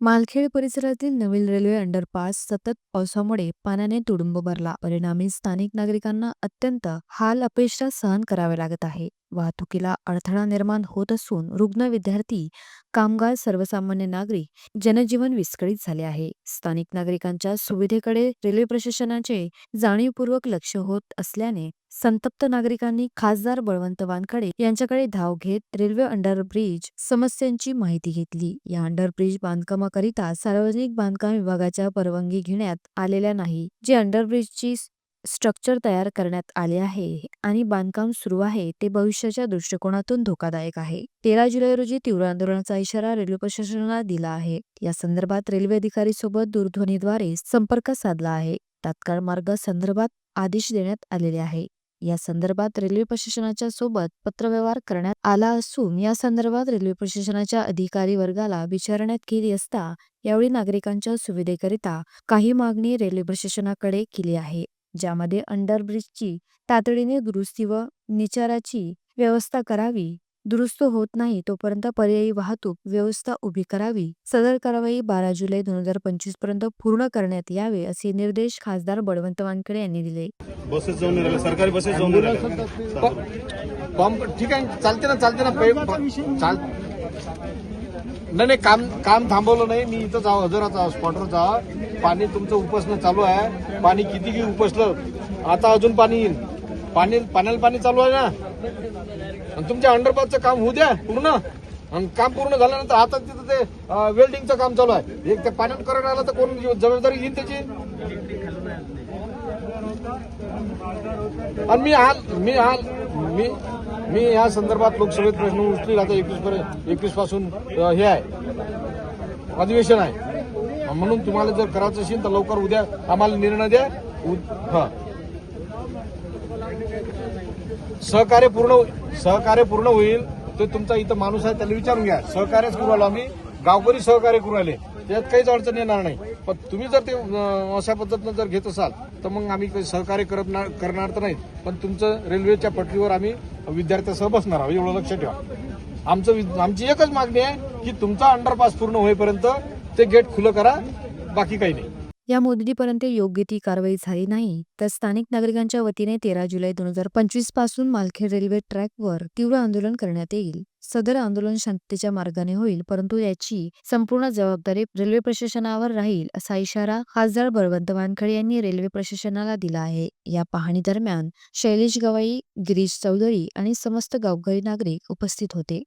मालखेड परिसरातील नवीन railway underpass सतत पावसामुळे पाण्याने तुडुंब भरला. परिणामी स्थानिक नागरिकांना अत्यंत हाल अपेक्षा सहन करावे लागत आहे. वाहतुकीला अडथळा निर्माण होत असून रुग्ण विद्यार्थी कामगार सर्वसामान्य नागरिक जनजीवन विस्कळीत झाले आहे. स्थानिक नागरिकांच्या सुविधेकडे रेल्वे प्रशासनाचे जाणीवपूर्वक लक्ष होत असल्याने संतप्त नागरिकांनी खासदार बळवंत वानखडे यांच्याकडे धाव घेत रेल्वे अंडरब्रिज समस्यांची माहिती घेतली. या अंडरब्रिज बांधकामाकरिता सार्वजनिक बांधकाम विभागाच्या परवानगी घेण्यात आलेल्या नाही जे अंडरब्रिजची स्ट्रक्चर तयार करण्यात आले आहे आणि बांधकाम सुरू आहे ते भविष्याच्या दृष्टिकोनातून धोकादायक आहे. तेरा जुलै रोजी तीव्र आंदोलनाचा इशारा रेल्वे प्रशासनाला दिला आहे. या संदर्भात रेल्वे अधिकारी सोबत दूरध्वनीद्वारे संपर्क साधला आहे. तात्काळ मार्ग संदर्भात आदेश देण्यात आलेले आहे. या संदर्भात रेल्वे प्रशासनाच्या सोबत पत्रव्यवहार करण्यात आला असून या संदर्भात रेल्वे प्रशासनाच्या अधिकारी वर्गाला विचारण्यात केली असता यावेळी नागरिकांच्या सुविधेकरिता काही मागणी रेल्वे प्रशासनाकडे केली आहे. ज्यामध्ये अंडरब्रिजची तातडीने दुरुस्ती व निचाराची व्यवस्था करावी. दुरुस्त होत नाही तोपर्यंत पर्यायी वाहतूक व्यवस्था उभी करावी. सदर कारवाई बारा जुलै दोन हजार पंचवीसपर्यंत पूर्ण करण्यात यावे असे निर्देश खासदार बळवंत वानखडे यांनी दिले. बसेस जाऊन सरकारी बसेस जाऊन ठीक आहे. चालते ना चालते ना. नाही नाही काम काम थांबवलं नाही. मी इथं जाऊ हजराचा स्पॉटवर जा पाणी तुमचं उपसणं चालू आहे. पाणी किती की उपसलं आता अजून पाणी येईल. पाणी पाण्याला पाणी चालू आहे ना? आणि तुमच्या अंडरपासचं काम होऊ द्या पूर्ण. आणि काम पूर्ण झाल्यानंतर आता तिथं ते वेल्डिंगचं काम चालू आहे. एक ते पाण्यात करंट आलं तर कोण जबाबदारी घेईन त्याची? आणि मी हाल मी हाल मी मी या संदर्भात लोकसभेत प्रश्न उचलील आता एकवीस पर्यंत एकवीसपासून हे आहे. अधिवेशन आहे. म्हणून तुम्हाला जर करायचं असेल तर लवकर उद्या आम्हाला निर्णय द्या. उ- हा. सहकार्य पूर्ण सहकार्य पूर्ण होईल. ते तुमचा इथं माणूस आहे त्याला विचारून घ्या. सहकार्यच करू आलो आम्ही. गावकरी सहकार्य करू आले त्यात काहीच अडचण येणार नाही. पण तुम्ही जर ते अशा पद्धतीनं जर घेत असाल तर मग आम्ही काही सहकार्य करत करणार तर नाही पण तुमचं रेल्वेच्या पटरीवर आम्ही विद्यार्थ्यासह बसणार आहोत एवढं लक्षात ठेवा. आमचं वि- आमची एकच मागणी आहे की तुमचा अंडरपास पूर्ण होईपर्यंत ते गेट खुलं करा बाकी काही नाही. या मुदतीपर्यंत योग्य ती कारवाई झाली नाही तर स्थानिक नागरिकांच्या वतीने तेरा जुलै दोन हजार पंचवीसपासून मालखेड रेल्वे ट्रॅकवर तीव्र आंदोलन करण्यात येईल. सदर आंदोलन शांततेच्या मार्गाने होईल परंतु याची संपूर्ण जबाबदारी रेल्वे प्रशासनावर राहील असा इशारा खासदार बळवंत वानखडे यांनी रेल्वे प्रशासनाला दिला आहे. या पाहणी दरम्यान शैलेश गवाई गिरीश चौधरी आणि समस्त गावकरी नागरिक उपस्थित होते.